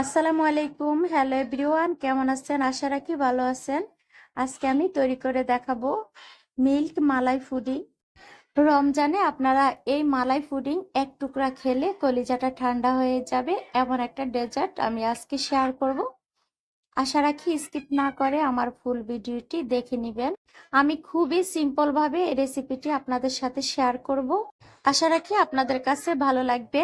আসসালামু আলাইকুম। Hello everyone কেমন আছেন? আশা রাখি ভালো আছেন। আজকে আমি তৈরি করে দেখাবো মিল্ক মালাই ফুডিং রমজানে আপনারা এই মালাই ফুডিং এক টুকরা খেলে কলিজাটা ঠান্ডা হয়ে যাবে। এমন একটা ডেজার্ট আমি আজকে শেয়ার করব। আশা রাখি স্কিপ না করে আমার ফুল ভিডিওটি দেখে নেবেন। আমি খুবই সিম্পলভাবে এই রেসিপিটি আপনাদের সাথে শেয়ার করব। আশা রাখি আপনাদের কাছে ভালো লাগবে।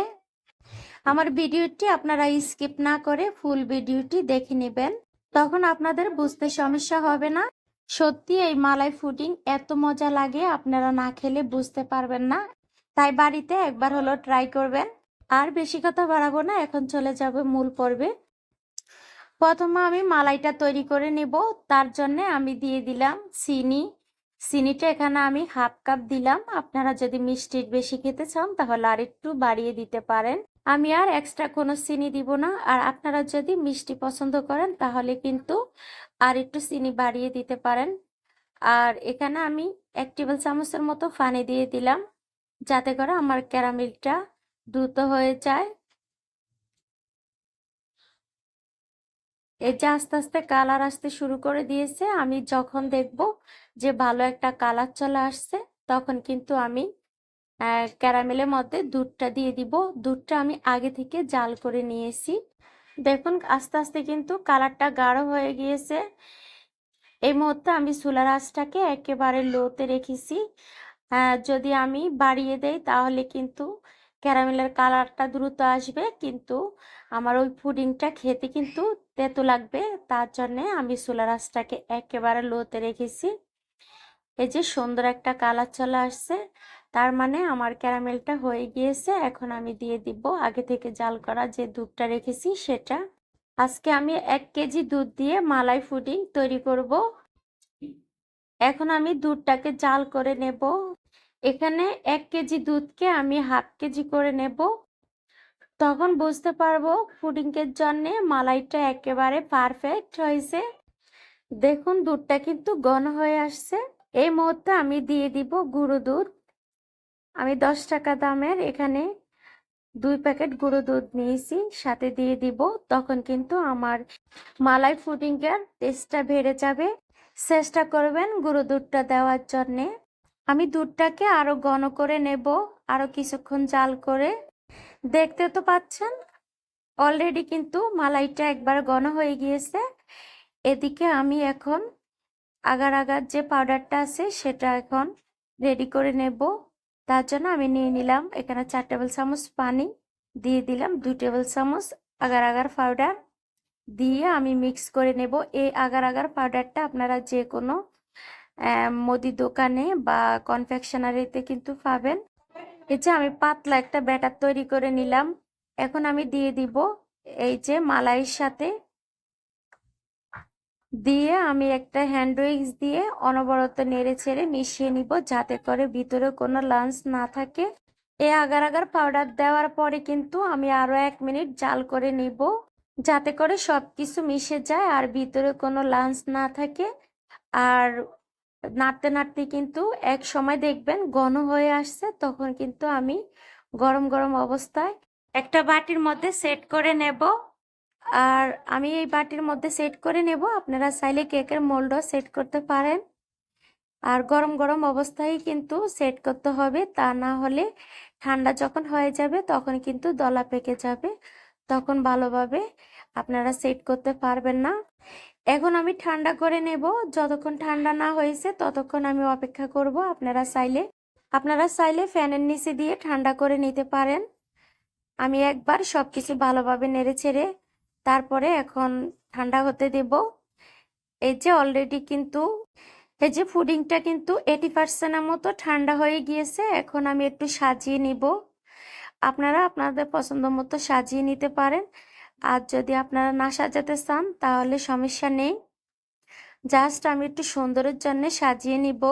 আমার ভিডিওটি আপনারা স্কিপ না করে ফুল ভিডিওটি দেখে নেবেন। তখন আপনাদের বুঝতে সমস্যা হবে না। সত্যি এই মালাই ফুডিং এত মজা লাগে, আপনারা না খেলে বুঝতে পারবেন না। তাই বাড়িতে একবার হলো ট্রাই করবেন। আর বেশি কথা বাড়াবো না, এখন চলে যাবে মূল পর্বে। প্রথমে আমি মালাইটা তৈরি করে নেব। তার জন্য আমি দিয়ে দিলাম চিনি। চিনিটা এখানে আমি হাফ কাপ দিলাম। আপনারা যদি মিষ্টির বেশি খেতে চান, তাহলে আর একটু বাড়িয়ে দিতে পারেন। আমি আর এক্সট্রা কোনো চিনি দিব না। আর আপনারা যদি মিষ্টি পছন্দ করেন, তাহলে কিন্তু আর একটু চিনি বাড়িয়ে দিতে পারেন। আর এখানে আমি এক টেবিল চামচের মতো পানি দিয়ে দিলাম, যাতে করে আমার ক্যারামেলটা দ্রুত হয়ে যায়। এই যে আস্তে আস্তে কালার আসতে শুরু করে দিয়েছে, আমি যখন দেখব যে ভালো একটা কালার চলে আসছে, তখন কিন্তু আমি ক্যারামেলের মধ্যে দুধটা দিয়ে দিব। দুধটা আমি আগে থেকে জাল করে নিয়েছি। দেখুন, আস্তে আস্তে কিন্তু কালারটা গাঢ় হয়ে গিয়েছে। এই মুহূর্তে আমি চুলার আঁচটাকে একেবারে লোতে রেখেছি। যদি আমি বাড়িয়ে দেই, তাহলে কিন্তু ক্যারামেলের কালারটা দ্রুত আসবে। কিন্তু আমার ওই পুডিংটা খেতে কিন্তু তেতো লাগবে। তার জন্যে আমি চুলার আঁচটাকে একেবারে লোতে রেখেছি। এই যে সুন্দর একটা কালার চলে আসছে, তার মানে আমার ক্যারামেলটা হয়ে গিয়েছে, এখন আমি দিয়ে দিব। আগে থেকে জাল করা যে দুধটা রেখেছি সেটা। আজকে আমি এক কেজি দুধ দিয়ে মালাই ফুডিং তৈরি করব। এখন আমি দুধটাকে জাল করে নেব। এখানে এক কেজি দুধকে আমি হাফ কেজি করে নেব। তখন বুঝতে পারব ফুডিংয়ের জন্যে মালাইটা একেবারে পারফেক্ট হয়েছে। দেখুন দুধটা কিন্তু ঘন হয়ে আসছে। এই মুহূর্তে আমি দিয়ে দিব গুঁড়ো দুধ। আমি দশ টাকা দামের এখানে দুই প্যাকেট গুঁড়ো দুধ নিয়েছি। সাথে দিয়ে দিব তখন কিন্তু আমার মালাই ফুডিংয়ের টেস্টটা বেড়ে যাবে। চেষ্টা করবেন গুঁড়ো দুধটা দেওয়ার জন্যে। আমি দুধটাকে আরও ঘন করে নেব আরও কিছুক্ষণ জাল করে। দেখতে তো পাচ্ছেন অলরেডি কিন্তু মালাইটা একবার ঘন হয়ে গিয়েছে। এদিকে আমি এখন আগার আগার যে পাউডারটা আছে সেটা এখন রেডি করে নেব। তার জন্য আমি নিয়ে নিলাম এখানে চার টেবিল চামচ পানি, দিয়ে দিলাম দুই টেবিল চামচ আগার আগার পাউডার দিয়ে আমি মিক্স করে নেব। এই আগার আগার পাউডারটা আপনারা যে কোনো মুদি দোকানে বা কনফেকশনারিতে কিন্তু পাবেন। এই যে আমি পাতলা একটা ব্যাটার তৈরি করে নিলাম। এখন আমি দিয়ে দিব এই যে মালাইয়ের সাথে দিয়ে আমি একটা হ্যান্ড উইক্স দিয়ে অনবরত নেড়ে ছেড়ে মিশিয়ে নিব যাতে করে ভিতরে কোনো লাঞ্চ না থাকে। এই আগার আগার পাউডার দেওয়ার পরে কিন্তু আমি আরও এক মিনিট জাল করে নিব যাতে করে সব কিছু মিশে যায় আর ভিতরে কোনো লাঞ্চ না থাকে। আর নাড়তে নাড়তে কিন্তু এক সময় দেখবেন ঘন হয়ে আসছে, তখন কিন্তু আমি গরম গরম অবস্থায় একটা বাটির মধ্যে সেট করে নেব। আর আমি এই বাটির মধ্যে সেট করে নেব। আপনারা চাইলে কেকের মোল্ডও সেট করতে পারেন। আর গরম গরম অবস্থায় কিন্তু সেট করতে হবে। তা না হলে ঠান্ডা যখন হয়ে যাবে তখন কিন্তু দলা পেকে যাবে। তখন ভালোভাবে আপনারা সেট করতে পারবেন না। এখন আমি ঠান্ডা করে নেব। যতক্ষণ ঠান্ডা না হয়েছে ততক্ষণ আমি অপেক্ষা করব। আপনারা চাইলে আপনারা চাইলে ফ্যানের নিচে দিয়ে ঠান্ডা করে নিতে পারেন। আমি একবার সব কিছু ভালোভাবে নেড়ে ছেড়ে তারপরে এখন ঠান্ডা হতে দেব। এই যে অলরেডি কিন্তু, এই যে ফুডিংটা কিন্তু এইটি পার্সেন্টের মতো ঠান্ডা হয়ে গিয়েছে, এখন আমি একটু সাজিয়ে নিব। আপনারা আপনাদের পছন্দ মতো সাজিয়ে নিতে পারেন। আর যদি আপনারা না সাজাতে চান, তাহলে সমস্যা নেই। জাস্ট আমি একটু সুন্দরের জন্য সাজিয়ে নিব।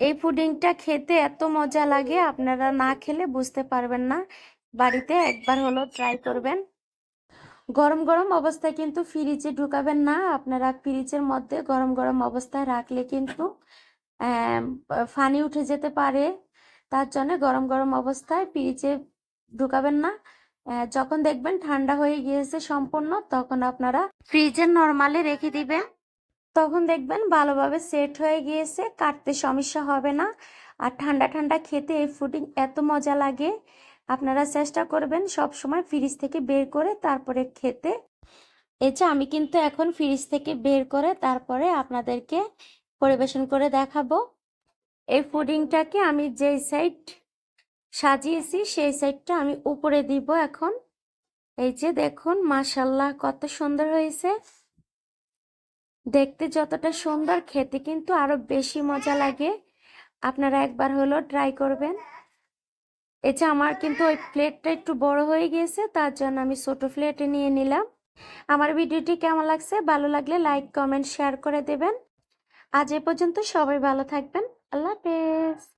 এই পুডিংটা খেতে এত মজা লাগে, আপনারা না খেলে বুঝতে পারবেন না। বাড়িতে একবার হলো ট্রাই করবেন। গরম গরম অবস্থায় কিন্তু ফ্রিজে ঢুকাবেন না, আপনারা ফ্রিজের মধ্যে গরম গরম অবস্থায় রাখলে কিন্তু ফানি উঠে যেতে পারে। তার জন্য গরম গরম অবস্থায় ফ্রিজে ঢুকাবেন না। যখন দেখবেন ঠান্ডা হয়ে গিয়েছে সম্পূর্ণ, তখন আপনারা ফ্রিজে নর্মালে রেখে দিবেন। তখন দেখবেন ভালোভাবে সেট হয়ে গিয়েছে, কাটতে সমস্যা হবে না। আর ঠান্ডা ঠান্ডা খেতে এই ফুডিং এত মজা লাগে। আপনারা চেষ্টা করবেন সব সময় ফ্রিজ থেকে বের করে তারপরে খেতে। এই যে আমি কিন্তু এখন ফ্রিজ থেকে বের করে তারপরে আপনাদেরকে পরিবেশন করে দেখাবো। এই পুডিংটাকে আমি যেই সাইড সাজিয়েছি, সেই সাইডটা আমি উপরে দিব এখন। এই যে দেখুন মাশাল্লাহ কত সুন্দর হয়েছে। দেখতে যতটা সুন্দর, খেতে কিন্তু আরও বেশি মজা লাগে। আপনারা একবার হলো ট্রাই করবেন। যে আমার কিন্তু ওই প্লেটটা একটু বড় হয়ে গিয়েছে, তার জন্য আমি ছোটো প্লেটে নিয়ে নিলাম। আমার ভিডিওটি কেমন লাগছে, ভালো লাগলে লাইক কমেন্ট শেয়ার করে দেবেন। আজ এ পর্যন্ত সবাই ভালো থাকবেন। আল্লাহ হাফেজ।